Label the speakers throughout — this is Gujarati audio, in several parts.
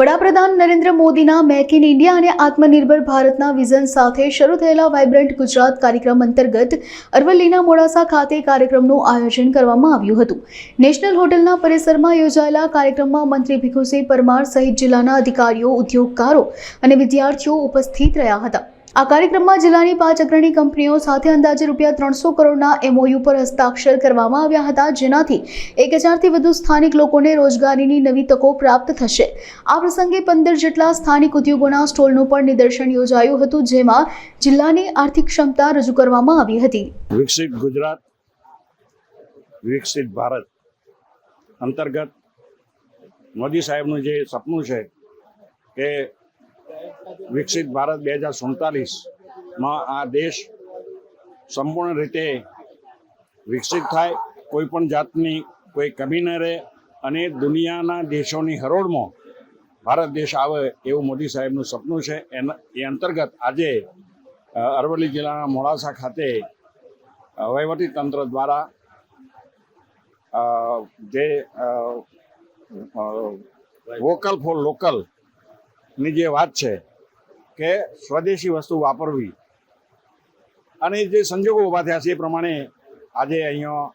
Speaker 1: વડાપ્રધાન નરેન્દ્ર મોદીના મેક ઇન ઇન્ડિયા અને આત્મનિર્ભર ભારતના વિઝન સાથે શરૂ થયેલા વાઇબ્રન્ટ ગુજરાત કાર્યક્રમ અંતર્ગત અરવલ્લીના મોડાસા ખાતે કાર્યક્રમનું આયોજન કરવામાં આવ્યું હતું. નેશનલ હોટલના પરિસરમાં યોજાયેલા કાર્યક્રમમાં મંત્રી ભીખુસિંહ પરમાર સહિત જિલ્લાના અધિકારીઓ, ઉદ્યોગકારો અને વિદ્યાર્થીઓ ઉપસ્થિત રહ્યા હતા. આ કાર્યક્રમમાં જિલ્લાની પાંચ અગ્રણી કંપનીઓ સાથે અંદાજે રૂપિયા ત્રણસો કરોડના એમઓયુ પર હસ્તાક્ષર કરવામાં આવ્યા હતા, જેનાથી એક હજારથી વધુ સ્થાનિક લોકોને રોજગારીની નવી તકો પ્રાપ્ત થશે. આ પ્રસંગે પંદર જેટલા સ્થાનિક ઉદ્યોગોના સ્ટોલનું પણ નિદર્શન યોજાયું હતું, જેમાં જિલ્લાની આર્થિક ક્ષમતા રજૂ કરવામાં આવી હતી.
Speaker 2: વિકસિત ગુજરાત, વિકસિત ભારત અંતર્ગત મોદી સાહેબનું જે સપનું છે કે વિકસિત ભારત બે હજાર સુડતાલીસમાં આ દેશ સંપૂર્ણ રીતે વિકસિત થાય, કોઈ પણ જાતની કોઈ કમી ન રહે અને દુનિયાના દેશોની હરોળમાં ભારત દેશ આવે એવું મોદી સાહેબનું સપનું છે. એના, એ અંતર્ગત આજે અરવલ્લી જિલ્લાના મોડાસા ખાતે વહીવટી તંત્ર દ્વારા જે વોકલ ફોર લોકલની જે વાત છે કે સ્વદેશી વસ્તુ વાપરવી. અને જે સંજોગો ઊભા થયા છે એ પ્રમાણે આજે અહીંયા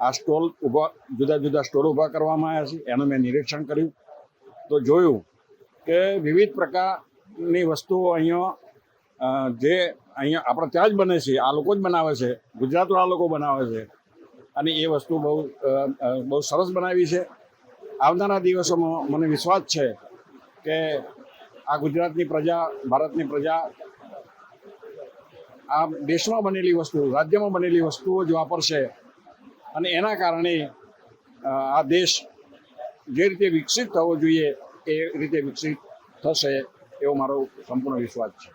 Speaker 2: આ સ્ટોલ ઊભા, જુદા જુદા સ્ટોલ ઊભા કરવામાં આવ્યા છે. એનું મેં નિરીક્ષણ કર્યું. તો જોયું કે વિવિધ પ્રકારની વસ્તુઓ અહીંયા જે અહીંયા આપણે ત્યાં જ બને છે, આ લોકો જ બનાવે છે. ગુજરાતવાળા લોકો બનાવે છે. અને એ વસ્તુ બહુ બહુ સરસ બનાવી છે. આવનારા દિવસોમાં મને વિશ્વાસ છે કે આ ગુજરાતની પ્રજા, ભારતની પ્રજા, આ દેશમાં બનેલી વસ્તુ રાજ્યમાં બનેલી વસ્તુઓ જ વાપરશે. અને એના કારણે આ દેશ જે રીતે વિકસિત થવો જોઈએ, એ રીતે વિકસિત થશે એવો મારો સંપૂર્ણ વિશ્વાસ છે.